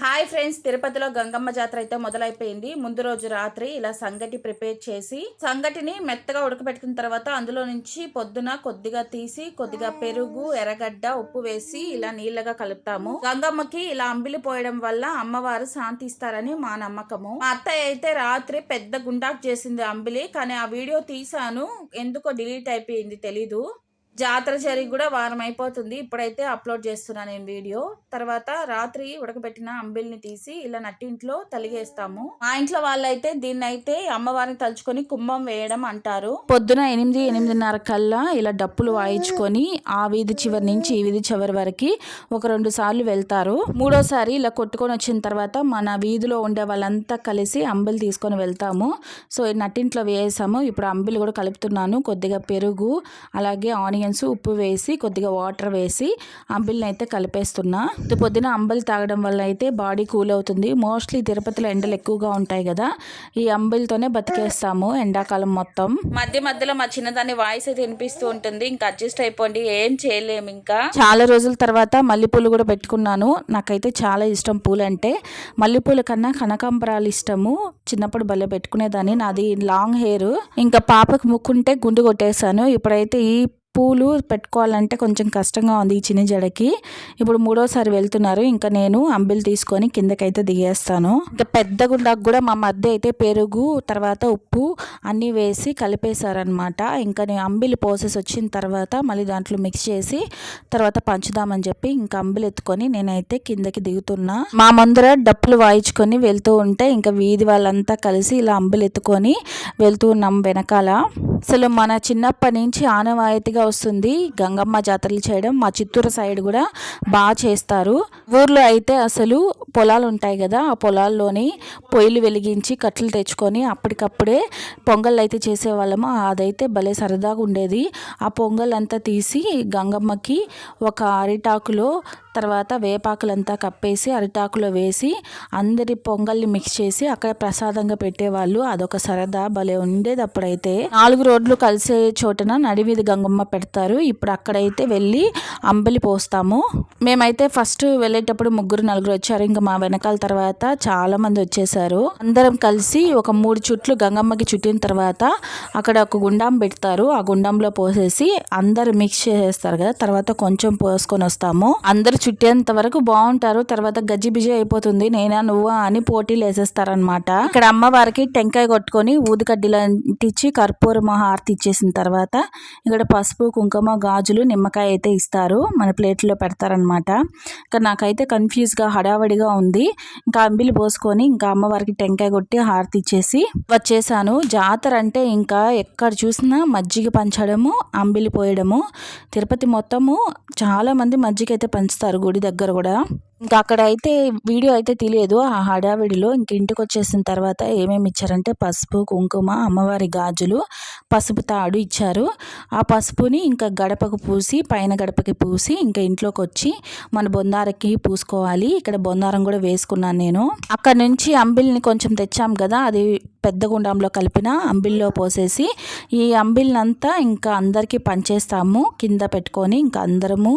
Hi friends తిరుపతిలో గంగమ్మ జాతర అయితే మొదలైపోయింది. ముందు రోజు రాత్రి ఇలా సంగటి ప్రిపేర్ చేసి సంగటిని మెత్తగా ఉడకబెట్టుకున్న తర్వాత అందులో నుంచి పొద్దున కొద్దిగా తీసి కొద్దిగా పెరుగు ఎర్రగడ్డ ఉప్పు వేసి ఇలా నీళ్ళగా కలుపుతాము. గంగమ్మకి ఇలా అంబిలి పోయడం వల్ల అమ్మవారు శాంతి ఇస్తారని మా నమ్మకము. మా అత్తయ్య అయితే రాత్రి పెద్ద గుండాకు చేసింది అంబిలి కానీ ఆ వీడియో తీసాను ఎందుకో డిలీట్ అయిపోయింది తెలీదు. జాతర జరిగి కూడా వారం అయిపోతుంది. ఇప్పుడైతే అప్లోడ్ చేస్తున్నాను నేను వీడియో. తర్వాత రాత్రి ఉడకబెట్టిన అంబిల్ని తీసి ఇలా నట్టింట్లో తలిగేస్తాము. మా ఇంట్లో వాళ్ళైతే దీన్ని అయితే అమ్మవారిని తలుచుకొని కుంభం వేయడం అంటారు. పొద్దున ఎనిమిది ఎనిమిదిన్నర కల్లా ఇలా డప్పులు వాయించుకొని ఆ వీధి చివరి నుంచి ఈ వీధి చివరి వరకు ఒక రెండు సార్లు వెళ్తారు. మూడోసారి ఇలా కొట్టుకొని వచ్చిన తర్వాత మన వీధిలో ఉండే వాళ్ళంతా కలిసి అంబిలు తీసుకొని వెళ్తాము. సో నట్టింట్లో వేసాము. ఇప్పుడు అంబిలు కూడా కలుపుతున్నాను. కొద్దిగా పెరుగు అలాగే ఆనియన్స్ ఉప్పు వేసి కొద్దిగా వాటర్ వేసి అంబిల్ని అయితే కలిపేస్తున్నా. ఇది పొద్దున అంబలి తాగడం వల్ల అయితే బాడీ కూల్ అవుతుంది మోస్ట్లీ తిరుపతిలో ఎండలు ఎక్కువగా ఉంటాయి కదా ఈ అంబిల్తోనే బతికేస్తాము ఎండాకాలం మొత్తం. మధ్య మధ్యలో మా చిన్నదాన్ని వాయిస్ అయితే వినిపిస్తూ ఉంటుంది. ఇంకా అడ్జస్ట్ అయిపోండి ఏం చేయలేము ఇంకా. చాలా రోజుల తర్వాత మల్లెపూలు కూడా పెట్టుకున్నాను. నాకైతే చాలా ఇష్టం పూలు అంటే మల్లెపూల కన్నా కనకాంబరాలు ఇష్టము. చిన్నప్పుడు భలే పెట్టుకునేదాన్ని. నాది లాంగ్ హెయిర్. ఇంకా పాపకు ముక్కుంటే గుండు కొట్టేశాను. ఇప్పుడైతే ఈ పూలు పెట్టుకోవాలంటే కొంచెం కష్టంగా ఉంది ఈ చిన్న జడకి. ఇప్పుడు మూడోసారి వెళ్తున్నారు. ఇంకా నేను అంబిల్ తీసుకొని కిందకైతే దిగేస్తాను. ఇంకా పెద్ద గుండాకు కూడా మా మధ్య అయితే పెరుగు తర్వాత ఉప్పు అన్నీ వేసి కలిపేశారనమాట ఇంకా నేను అంబిలి పోసెస్ వచ్చిన తర్వాత మళ్ళీ దాంట్లో మిక్స్ చేసి తర్వాత పంచుదామని చెప్పి ఇంకా అంబిలి ఎత్తుకొని నేనైతే కిందకి దిగుతున్నా. మా ముందర డప్పులు వాయించుకొని వెళ్తూ ఉంటే ఇంకా వీధి వాళ్ళంతా కలిసి ఇలా అంబిలి ఎత్తుకొని వెళ్తూ ఉన్నాం వెనకాల. అసలు మన చిన్నప్పటి నుంచి ఆనవాయితీగా వస్తుంది. గంగమ్మ జాతరలు చేయడం మా చిత్తూరు సైడ్ కూడా బాగా చేస్తారు. ఊర్లో అయితే అసలు పొలాలు ఉంటాయి కదా ఆ పొలాల్లోని పొయ్యిలు వెలిగించి కట్టెలు తెచ్చుకొని అప్పటికప్పుడే పొంగల్ అయితే చేసేవాళ్ళము. అదైతే భలే సరదాగా ఉండేది. ఆ పొంగల్ అంతా తీసి గంగమ్మకి ఒక అరిటాకులో తర్వాత వేపాకులంతా కప్పేసి అరిటాకులో వేసి అందరి పొంగల్ని మిక్స్ చేసి అక్కడ ప్రసాదంగా పెట్టేవాళ్ళు. అదొక సరదా భలే ఉండేది అప్పుడైతే. నాలుగు రోడ్లు కలిసే చోటన నడివీధి గంగమ్మ పెడతారు. ఇప్పుడు అక్కడైతే వెళ్ళి అంబలి పోస్తాము. మేమైతే ఫస్ట్ వెళ్ళేటప్పుడు ముగ్గురు నలుగురు వచ్చారు. ఇంకా మా వెనకాల తర్వాత చాలా మంది వచ్చేసారు. అందరం కలిసి ఒక మూడు చుట్లు గంగమ్మకి చుట్టిన తర్వాత అక్కడ ఒక గుండం పెడతారు. ఆ గుండంలో పోసేసి అందరు మిక్స్ చేసేస్తారు కదా. తర్వాత కొంచెం పోసుకొని వస్తాము. అందరు చుట్టేంత వరకు బాగుంటారు తర్వాత గజ్జిబిజి అయిపోతుంది నేనా నువ్వా అని పోటీలు వేసేస్తారనమాట ఇక్కడ అమ్మవారికి టెంకాయ కొట్టుకొని ఊదికడ్డీలు అంటించి కర్పూరం హారతి ఇచ్చేసిన తర్వాత ఇక్కడ పసుపు కుంకుమ గాజులు నిమ్మకాయ అయితే ఇస్తారు మన ప్లేట్లో పెడతారనమాట ఇంకా నాకైతే కన్ఫ్యూజ్గా హడావడిగా ఉంది. ఇంకా అంబిలి పోసుకొని ఇంకా అమ్మవారికి టెంకాయ కొట్టి హారతి ఇచ్చేసి వచ్చేసాను. జాతర అంటే ఇంకా ఎక్కడ చూసినా మజ్జిగ పంచడము అంబిలి పోయడము తిరుపతి మొత్తము చాలా మంది మజ్జిగ అయితే పంచుతారు. గుడి దగ్గర కూడా ఇంకా అక్కడ అయితే వీడియో అయితే తెలియదు. ఆ హడావిడిలో ఇంక ఇంటికి వచ్చేసిన తర్వాత ఏమేమి ఇచ్చారంటే పసుపు కుంకుమ అమ్మవారి గాజులు పసుపు తాడు ఇచ్చారు. ఆ పసుపుని ఇంకా గడపకు పూసి పైన గడపకి పూసి ఇంకా ఇంట్లోకి వచ్చి మన బొందారకి పూసుకోవాలి. ఇక్కడ బొందారం కూడా వేసుకున్నాను నేను. అక్కడ నుంచి అంబిల్ని కొంచెం తెచ్చాం కదా అది పెద్ద గుండంలో కలిపిన అంబిల్లో పోసేసి ఈ అంబిల్నంతా ఇంకా అందరికీ పంచేస్తాము. కింద పెట్టుకొని ఇంకా అందరము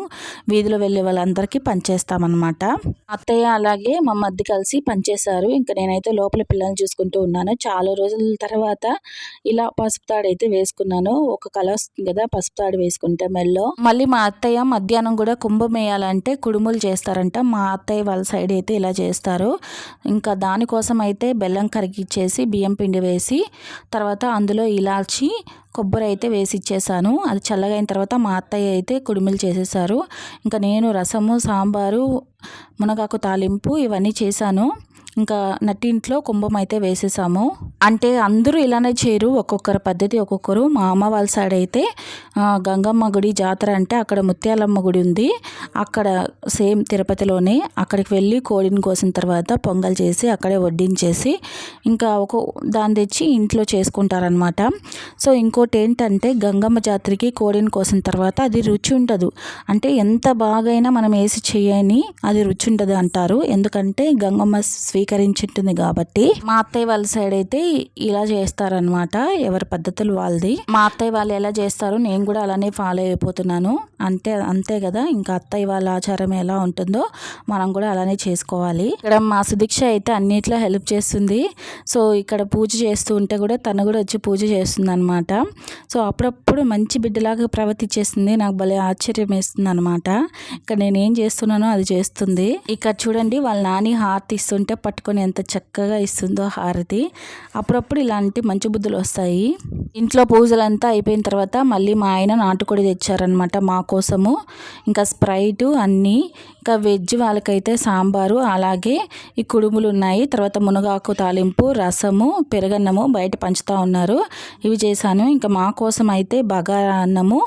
వీధిలో వెళ్ళే వాళ్ళందరికీ పంచేస్తామన్నమాట. అత్తయ్య అలాగే మా మధ్య కలిసి పనిచేశారు. ఇంకా నేనైతే లోపల పిల్లల్ని చూసుకుంటూ ఉన్నాను. చాలా రోజుల తర్వాత ఇలా పసుపు తాడు అయితే వేసుకున్నాను. ఒక కళ వస్తుంది కదా పసుపు తాడు వేసుకుంటే మెల్లో. మళ్ళీ మా అత్తయ్య మధ్యాహ్నం కూడా కుంభం వేయాలంటే కుడుములు చేస్తారంట. మా అత్తయ్య వాళ్ళ సైడ్ అయితే ఇలా చేస్తారు. ఇంకా దానికోసం అయితే బెల్లం కరిగిచ్చేసి బియ్యం పిండి వేసి తర్వాత అందులో ఇలాచి కొబ్బరి అయితే వేసి ఇచ్చేసాను అది చల్లగైన తర్వాత మా అత్తయ్య అయితే కుడిమిలు చేసేసారు. ఇంకా నేను రసము సాంబారు మునగాకు తాలింపు ఇవన్నీ చేశాను. ఇంకా నట్టింట్లో కుంభం అయితే వేసేసాము. అంటే అందరూ ఇలానే చేయరు. ఒక్కొక్కరు పద్ధతి ఒక్కొక్కరు. మా అమ్మ వాళ్ళ సైడ్ అయితే గంగమ్మ గుడి జాతర అంటే అక్కడ ముత్యాలమ్మ గుడి ఉంది. అక్కడ సేమ్ తిరుపతిలోనే అక్కడికి వెళ్ళి కోడిని కోసిన తర్వాత పొంగల్ చేసి అక్కడే వడ్డించేసి ఇంకా ఒక దాన్ని తెచ్చి ఇంట్లో చేసుకుంటారనమాట సో ఇంకోటి ఏంటంటే గంగమ్మ జాతరకి కోడిని కోసిన తర్వాత అది రుచి ఉండదు. అంటే ఎంత బాగైనా మనం వేసి చేయని అది రుచి ఉండదు అంటారు. ఎందుకంటే గంగమ్మ స్వీట్ ధృవీకరించి ఉంటుంది కాబట్టి మా అత్తయ్య వాళ్ళ సైడ్ అయితే ఇలా చేస్తారనమాట ఎవరి పద్ధతులు వాళ్ళది. మా అత్తయ్య వాళ్ళు ఎలా చేస్తారు నేను కూడా అలానే ఫాలో అయిపోతున్నాను. అంతే అంతే కదా? ఇంకా అత్తయ్య వాళ్ళ ఆచారం ఎలా ఉంటుందో మనం కూడా అలానే చేసుకోవాలి. ఇక్కడ మా సుదీక్ష అయితే అన్నిట్లో హెల్ప్ చేస్తుంది. సో ఇక్కడ పూజ చేస్తూ ఉంటే కూడా తను కూడా వచ్చి పూజ చేస్తుంది అనమాట సో అప్పుడప్పుడు మంచి బిడ్డలాగా ప్రవర్తించేస్తుంది. నాకు భలే ఆశ్చర్యం వేస్తుంది అనమాట ఇక్కడ నేను ఏం చేస్తున్నానో అది చేస్తుంది. ఇక్కడ చూడండి వాళ్ళ నాని హార్ట్ ఇస్తుంటే పట్టుకొని ఎంత చక్కగా ఇస్తుందో హారతి. అప్పుడప్పుడు ఇలాంటి మంచి బుద్ధులు వస్తాయి. ఇంట్లో పూజలంతా అయిపోయిన తర్వాత మళ్ళీ మా ఆయన నాటుకోడి తెచ్చారనమాట మా కోసము. ఇంకా స్ప్రైటు అన్నీ ఇంకా వెజ్ వాళ్ళకైతే సాంబారు అలాగే ఈ కుడుములు ఉన్నాయి. తర్వాత మునగాకు తాలింపు రసము పెరగన్నము బయట పంచుతూ ఉన్నారు. ఇవి చేశాను. ఇంకా మా కోసం అయితే బగారా అన్నము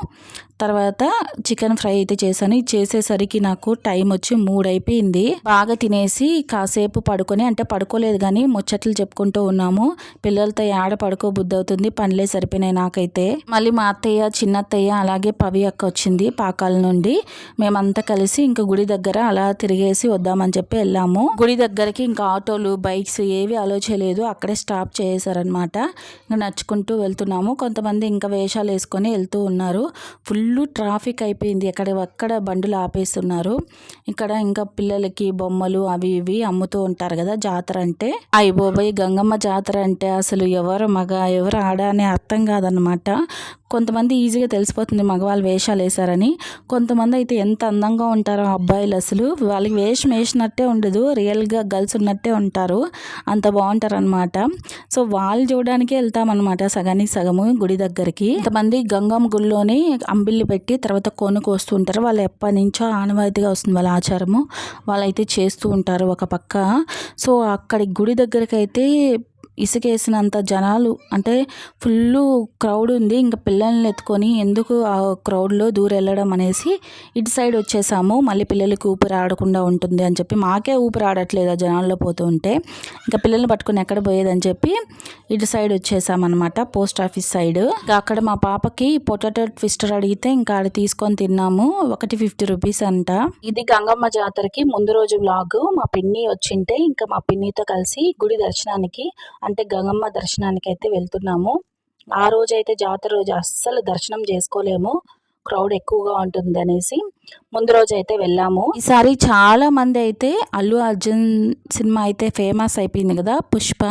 తర్వాత చికెన్ ఫ్రై అయితే చేశాను. ఇది చేసేసరికి నాకు టైం వచ్చి మూడు అయిపోయింది బాగా తినేసి కాసేపు పడుకొని అంటే పడుకోలేదు కానీ ముచ్చట్లు చెప్పుకుంటూ ఉన్నాము. పిల్లలతో ఆడ పడుకో బుద్ధి అవుతుంది పనులే సరిపోయినాయి నాకైతే. మళ్ళీ మా అత్తయ్య చిన్న అత్తయ్య అలాగే పవి అక్క వచ్చింది పాకాల నుండి. మేమంతా కలిసి ఇంకా గుడి దగ్గర అలా తిరిగేసి వద్దామని చెప్పి వెళ్ళాము. గుడి దగ్గరికి ఇంకా ఆటోలు బైక్స్ ఏవి ఆలోచలేదు అక్కడే స్టాప్ చేశారనమాట ఇంకా నడుచుకుంటూ వెళ్తున్నాము. కొంతమంది ఇంకా వేషాలు వేసుకొని వెళ్తూ ఉన్నారు. ఫుల్ ఫుల్ ట్రాఫిక్ అయిపోయింది. ఎక్కడ ఎక్కడ బండులు ఆపేస్తున్నారు. ఇక్కడ ఇంకా పిల్లలకి బొమ్మలు అవి ఇవి అమ్ముతూ ఉంటారు కదా జాతర అంటే. అయ్యి బాబాయ్ గంగమ్మ జాతర అంటే అసలు ఎవరు మగ ఎవరు ఆడ అనే అర్థం కాదనమాట కొంతమంది ఈజీగా తెలిసిపోతుంది మగవాళ్ళు వేషాలు వేశారని. కొంతమంది అయితే ఎంత అందంగా ఉంటారో అబ్బాయిలు అసలు. వాళ్ళకి వేషం వేసినట్టే ఉండదు రియల్గా గర్ల్స్ ఉన్నట్టే ఉంటారు. అంత బాగుంటారు అనమాట సో వాళ్ళు చూడడానికే వెళ్తామన్నమాట సగానికి సగము గుడి దగ్గరికి. కొంతమంది గంగమ్మ గుడిలోని అంబిల్లి పెట్టి తర్వాత కొనుక్కు వస్తుంటారు వాళ్ళు ఎప్పటి నుంచో ఆనవాయితీగా వస్తుంది వాళ్ళ ఆచారము. వాళ్ళైతే చేస్తూ ఉంటారు ఒక పక్క. సో అక్కడి గుడి దగ్గరకైతే ఇసుకేసినంత జనాలు అంటే ఫుల్ క్రౌడ్ ఉంది. ఇంకా పిల్లల్ని ఎత్తుకొని ఎందుకు ఆ క్రౌడ్లో దూరం వెళ్ళడం అనేసి ఇటు సైడ్ వచ్చేసాము. మళ్ళీ పిల్లలకి ఊపిరి ఆడకుండా ఉంటుంది అని చెప్పి మాకే ఊపిరి ఆడట్లేదు ఆ జనాల్లో పోతూ ఉంటే. ఇంకా పిల్లల్ని పట్టుకొని ఎక్కడ పోయేదని చెప్పి ఇటు సైడ్ వచ్చేసామన్నమాట పోస్ట్ ఆఫీస్ సైడ్. ఇంకా అక్కడ మా పాపకి పొటాటో ట్విస్టర్ అడిగితే ఇంకా ఆడ తీసుకొని తిన్నాము. ఒకటి ఫిఫ్టీ రూపీస్ అంట. ఇది గంగమ్మ జాతరకి ముందు రోజు వ్లాగ్. మా పిన్ని వచ్చింటే ఇంకా మా పిన్నితో కలిసి గుడి దర్శనానికి అంటే గంగమ్మ దర్శనానికి అయితే వెళ్తున్నాము. ఆ రోజైతే జాతర రోజు అస్సలు దర్శనం చేసుకోలేము. క్రౌడ్ ఎక్కువగా ఉంటుంది అనేసి ముందు రోజు అయితే వెళ్ళాము. ఈసారి చాలా మంది అయితే అల్లు అర్జున్ సినిమా అయితే ఫేమస్ అయిపోయింది కదా పుష్ప.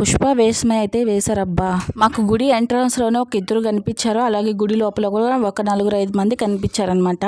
పుష్ప వేషమే అయితే వేశారబ్బా. మాకు గుడి ఎంట్రన్స్లోనే ఒక ఇద్దరు కనిపించారు అలాగే గుడి లోపల కూడా ఒక నలుగురు ఐదు మంది కనిపించారనమాట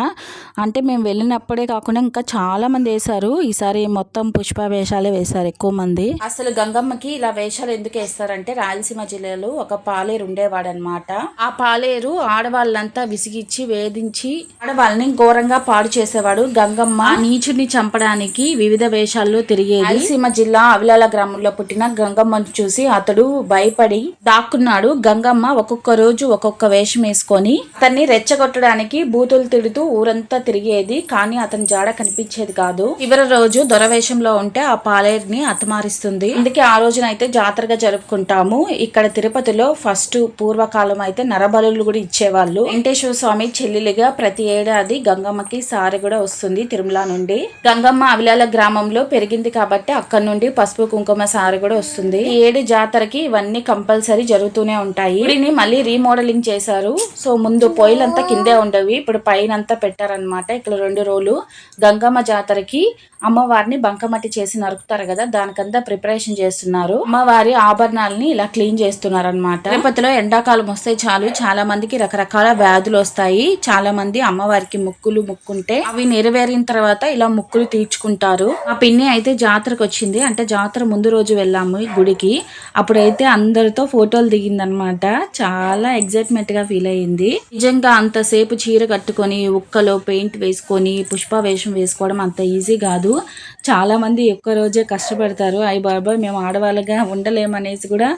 అంటే మేము వెళ్ళినప్పుడే కాకుండా ఇంకా చాలా మంది వేశారు. ఈసారి మొత్తం పుష్ప వేషాలే వేశారు ఎక్కువ మంది. అసలు గంగమ్మకి ఇలా వేషాలు ఎందుకు వేస్తారంటే రాయలసీమ జిల్లాలో ఒక పాలేరు ఉండేవాడనమాట ఆ పాలేరు ఆడవాళ్ళంతా విసిగిచ్చి వేధించి ఆడవాళ్ళని ఘోరంగా పాడు చేసేవాడు గంగమ్మ. నీచుడిని చంపడానికి వివిధ వేషాల్లో తిరిగేది. రాయలసీమ జిల్లా అవిలాల గ్రామంలో పుట్టిన గంగమ్మను చూసి అతడు భయపడి దాక్కున్నాడు. గంగమ్మ ఒక్కొక్క రోజు ఒక్కొక్క వేషం వేసుకొని అతన్ని రెచ్చగొట్టడానికి బూతులు తిడుతూ ఊరంతా తిరిగేది. కానీ అతని జాడ కనిపించేది కాదు. చివరి రోజు దొరవేషంలో ఉంటే ఆ పాలేరుని అతమారిస్తుంది. అందుకే ఆ రోజున అయితే జాతరగా జరుపుకుంటాము. ఇక్కడ తిరుపతిలో ఫస్ట్ పూర్వకాలం అయితే నరబలులు కూడా ఇచ్చేవాళ్ళు. వెంకటేశ్వర స్వామి చెల్లెలుగా ప్రతి ఏడాది గంగమ్మకి సారి కూడా వస్తుంది తిరుమల నుండి. గంగమ్మ అవిలాల గ్రామంలో పెరిగింది కాబట్టి అక్కడ నుండి పసుపు కుంకుమ సారి కూడా వస్తుంది. ఈ ఏడు జాతరకి ఇవన్నీ కంపల్సరీ జరుగుతూనే ఉంటాయి. గుడిని మళ్ళీ రీమోడలింగ్ చేశారు. సో ముందు పొయ్యిలంతా కిందే ఉండవి. ఇప్పుడు పైన అంతా పెట్టారనమాట ఇక్కడ రెండు రోజులు గంగమ్మ జాతరకి అమ్మవారిని బంకమట్టి చేసి నరుకుతారు కదా దానికంతా ప్రిపరేషన్ చేస్తున్నారు. అమ్మవారి ఆభరణాలని ఇలా క్లీన్ చేస్తున్నారు అనమాట తిరుపతిలో ఎండాకాలం వస్తే చాలు. చాలా మందికి రకరకాల వ్యాధులు వస్తాయి. చాలా మంది అమ్మవారికి ముక్కులు ముక్కుంటే అవి నెరవేరిన తర్వాత ఇలా ముక్కులు తీర్చుకుంటారు. ఆ పిన్ని అయితే జాతరకు వచ్చింది. అంటే జాతర ముందు రోజు వెళ్ళాము గుడికి. అప్పుడైతే అందరితో ఫోటోలు దిగిందనమాట. చాలా ఎగ్జైట్మెంట్గా ఫీల్ అయ్యింది. నిజంగా అంతసేపు చీర కట్టుకొని ఉక్కలో పెయింట్ వేసుకొని పుష్ప వేషం వేసుకోవడం అంత ఈజీ కాదు. చాలా మంది ఒక్క రోజే కష్టపడతారు. అయ్యి బాబాయ్ మేము ఆడవాళ్ళగా ఉండలేమనేసి కూడా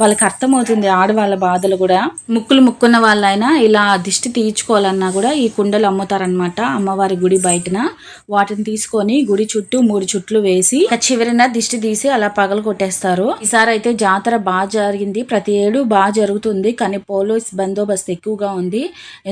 వాళ్ళకి అర్థమవుతుంది ఆడవాళ్ళ బాధలు కూడా. ముక్కులు ముక్కున్న వాళ్ళైనా ఇలా దిష్టి తీ తీయించుకోవాలన్నా కూడా ఈ కుండలు అమ్ముతారనమాట అమ్మవారి గుడి బయటన. వాటిని తీసుకొని గుడి చుట్టూ మూడు చుట్లు వేసి చివరిన దిష్టి తీసి అలా పగలు కొట్టేస్తారు. ఈసారి అయితే జాతర బాగా జరిగింది. ప్రతి ఏడు బాగా జరుగుతుంది. కానీ పోలీస్ బందోబస్తు ఎక్కువగా ఉంది.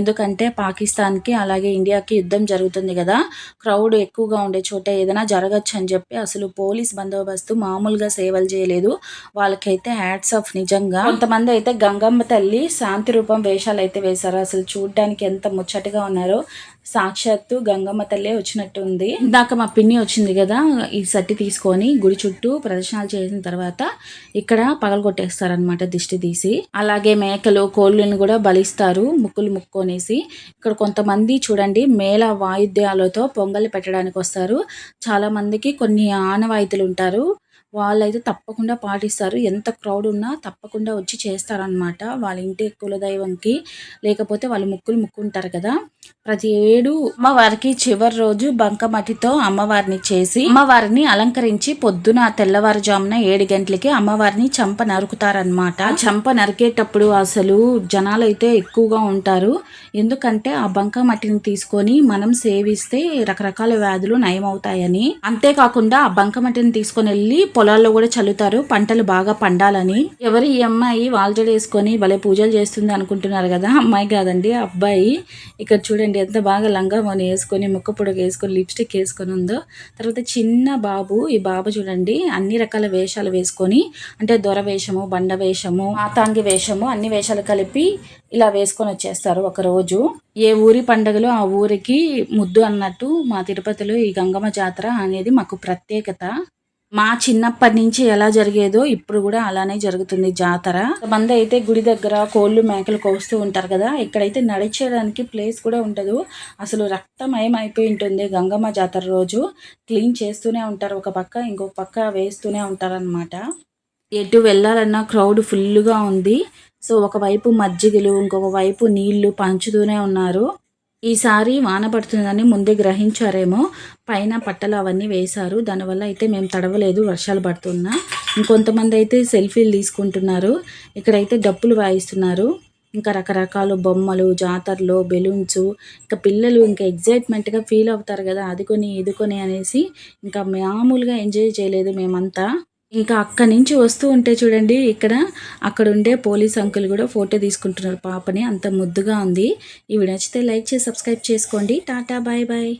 ఎందుకంటే పాకిస్తాన్కి అలాగే ఇండియాకి యుద్ధం జరుగుతుంది కదా. క్రౌడ్ ఎక్కువగా ఉండే చోట ఏదైనా జరగచ్చు అని చెప్పి అసలు పోలీస్ బందోబస్తు మామూలుగా సేవలు చేయలేదు. వాళ్ళకైతే హ్యాట్స్ ఆఫ్ నిజంగా. కొంతమంది అయితే గంగమ్మ తల్లి శాంతి రూపం వేషాలు అయితే వేశారు. అసలు చూడడానికి ఎంత ముచ్చటగా ఉన్నారో. సాక్షాత్తు గంగమ్మ తల్లే వచ్చినట్టు ఉంది. ఇందాక మా పిన్ని వచ్చింది కదా ఈ సట్టి తీసుకొని గుడి చుట్టూ ప్రదర్శనలు చేసిన తర్వాత ఇక్కడ పగలగొట్టేస్తారనమాట దిష్టి తీసి. అలాగే మేకలు కోళ్ళని కూడా బలిస్తారు ముక్కులు ముక్కొనేసి. ఇక్కడ కొంతమంది చూడండి మేళ వాయిద్యాలతో పొంగలి పెట్టడానికి వస్తారు. చాలా మందికి కొన్ని ఆనవాయితీలు ఉంటారు. వాళ్ళైతే తప్పకుండా పాటిస్తారు. ఎంత క్రౌడ్ ఉన్నా తప్పకుండా వచ్చి చేస్తారనమాట వాళ్ళ ఇంటి కులదైవంకి. లేకపోతే వాళ్ళు ముక్కులు ముక్కుంటారు కదా. ప్రతి ఏడు అమ్మవారికి చివరి రోజు బంకమట్టితో అమ్మవారిని చేసి అమ్మవారిని అలంకరించి పొద్దున తెల్లవారుజామున ఏడు గంటలకి అమ్మవారిని చంప నరుకుతారనమాట చంప నరికేటప్పుడు అసలు జనాలు అయితే ఎక్కువగా ఉంటారు. ఎందుకంటే ఆ బంకమట్టిని తీసుకొని మనం సేవిస్తే రకరకాల వ్యాధులు నయమవుతాయని. అంతేకాకుండా ఆ బంకమట్టిని తీసుకొని వెళ్ళి పొలాల్లో కూడా చల్లుతారు. పంటలు బాగా పండాలని. ఎవరు ఈ అమ్మాయి వాల్జడి వేసుకొని భలే పూజలు చేస్తుంది అనుకుంటున్నారు కదా. అమ్మాయి కాదండి అబ్బాయి. ఇక్కడ చూడండి ఎంత బాగా లంగా మొని వేసుకొని ముక్క పొడగ వేసుకొని లిప్స్టిక్ వేసుకొని ఉందో. తర్వాత చిన్న బాబు ఈ బాబు చూడండి అన్ని రకాల వేషాలు వేసుకొని అంటే దొర వేషము బండ వేషము మాతాంగి వేషము అన్ని వేషాలు కలిపి ఇలా వేసుకొని వచ్చేస్తారు ఒకరోజు. ఏ ఊరి పండగలో ఆ ఊరికి ముద్దు అన్నట్టు మా తిరుపతిలో ఈ గంగమ్మ జాతర అనేది మాకు ప్రత్యేకత. మా చిన్నప్పటి నుంచి ఎలా జరిగేదో ఇప్పుడు కూడా అలానే జరుగుతుంది జాతర. మంది అయితే గుడి దగ్గర కోళ్ళు మేకలు కోస్తూ ఉంటారు కదా. ఇక్కడైతే నడిచేయడానికి ప్లేస్ కూడా ఉండదు. అసలు రక్తమయం అయిపోయి ఉంటుంది గంగమ్మ జాతర రోజు. క్లీన్ చేస్తూనే ఉంటారు. ఒక పక్క ఇంకొక పక్క వేస్తూనే ఉంటారనమాట ఎటు వెళ్ళాలన్నా క్రౌడ్ ఫుల్గా ఉంది. సో ఒకవైపు మజ్జిగలు ఇంకొక వైపు నీళ్ళు పంచుతూనే ఉన్నారు. ఈసారి వాన పడుతుందని ముందే గ్రహించారేమో. పైన పట్టలు అవన్నీ వేశారు. దానివల్ల అయితే మేము తడవలేదు వర్షాలు పడుతున్నా. ఇంకొంతమంది అయితే సెల్ఫీలు తీసుకుంటున్నారు. ఇక్కడైతే డప్పులు వాయిస్తున్నారు. ఇంకా రకరకాల బొమ్మలు జాతరలు బెలూన్స్. ఇంకా పిల్లలు ఇంకా ఎగ్జైట్మెంట్గా ఫీల్ అవుతారు కదా అది కొని ఇది కొని అనేసి ఇంకా మామూలుగా ఎంజాయ్ చేయలేదు మేమంతా. ఇంకా అక్కడి నుంచి వస్తూ ఉంటే చూడండి ఇక్కడ అక్కడ ఉండే పోలీస్ అంకుల్ కూడా ఫోటో తీసుకుంటున్నారు. పాపని అంత ముద్దుగా ఉంది. ఇవి నచ్చితే లైక్ చేసి సబ్స్క్రైబ్ చేసుకోండి. Tata bye bye.